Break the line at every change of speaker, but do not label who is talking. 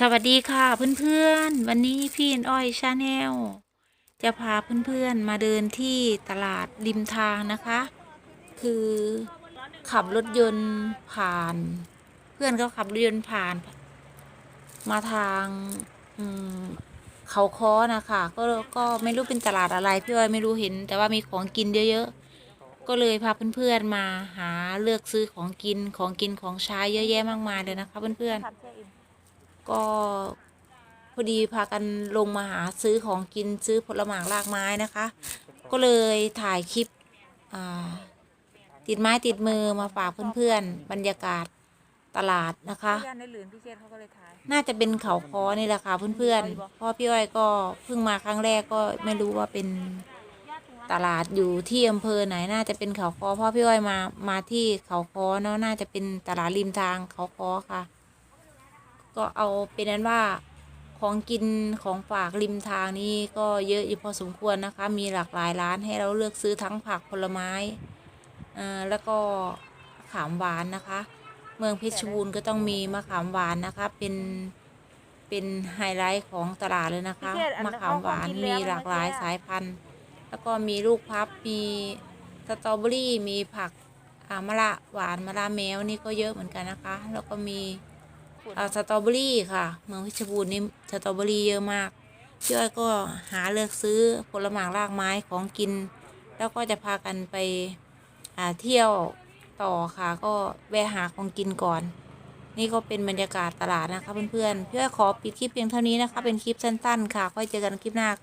สวัสดีค่ะเพื่อนๆ วันนี้พี่อ้อยชาแนลจะพาเพื่อนๆมาเดินที่ตลาดริมทางนะคะ คือขับรถยนต์ผ่าน เพื่อนก็ขับรถยนต์ผ่าน มาทางเขาค้อนะคะก็ก็ไม่รู้เป็นตลาดอะไรพี่อ้อยไม่รู้เห็น แต่ว่ามีของกินเยอะๆก็เลยพาเพื่อนๆมาหาเลือกซื้อของกินของกินของใช้เยอะแยะมากมายเลยนะคะเพื่อนๆ ก็พอดีพากันลงมาหาซื้อของกินซื้อผลไม้รากไม้นะคะ ก็เลยถ่ายคลิปอ่าติดไม้ติดมือมาฝากเพื่อนๆ บรรยากาศตลาดนะคะ
ย่านในหลืนพี่เชษเขาก็เลยถ่าย
น่าจะเป็นเขาคอนี่แหละค่ะเพื่อนๆเพราะพี่อ้อยก็เพิ่งมาครั้งแรกก็ไม่รู้ว่าเป็นตลาดอยู่ที่อำเภอไหนน่าจะเป็นเขาคอเพราะพี่อ้อยมามาที่เขาคอเนาะน่าจะเป็นตลาดริมทางเขาคอค่ะ ก็เอาเป็นนั้นว่าของกินของฝากริมทางนี้ก็เยอะอยู่พอสมควรนะคะ มีหลากหลายร้านให้เราเลือกซื้อทั้งผักผลไม้อ่าแล้วก็มะขามหวานนะคะ เมืองเพชรบูรณ์ก็ต้องมีมะขามหวานนะคะ เป็นเป็นไฮไลท์ของตลาดเลยนะคะมะขามหวานมีหลากหลายสายพันธุ์ แล้วก็มีลูกพับมีสตรอเบอรี่มีผักอ่ามะละหวานมะละแมวนี่ก็เยอะเหมือนกันนะคะ แล้วก็มีอ่า สตรอเบอรี่ค่ะเมืองเพชรบูรณ์นี่สตรอเบอรี่เยอะมากพี่อ้อยก็หาเลือกซื้อผลไม้รากไม้ของกิน แล้วก็จะพากันไปอ่าเที่ยวต่อค่ะ ก็แวะหาของกินก่อน นี่ก็เป็นบรรยากาศตลาดนะคะเพื่อนๆพี่อ้อยขอปิดคลิปเพียงเท่านี้นะคะ เป็นคลิปสั้นๆ ค่ะค่อยเจอกันคลิปหน้าค่ะ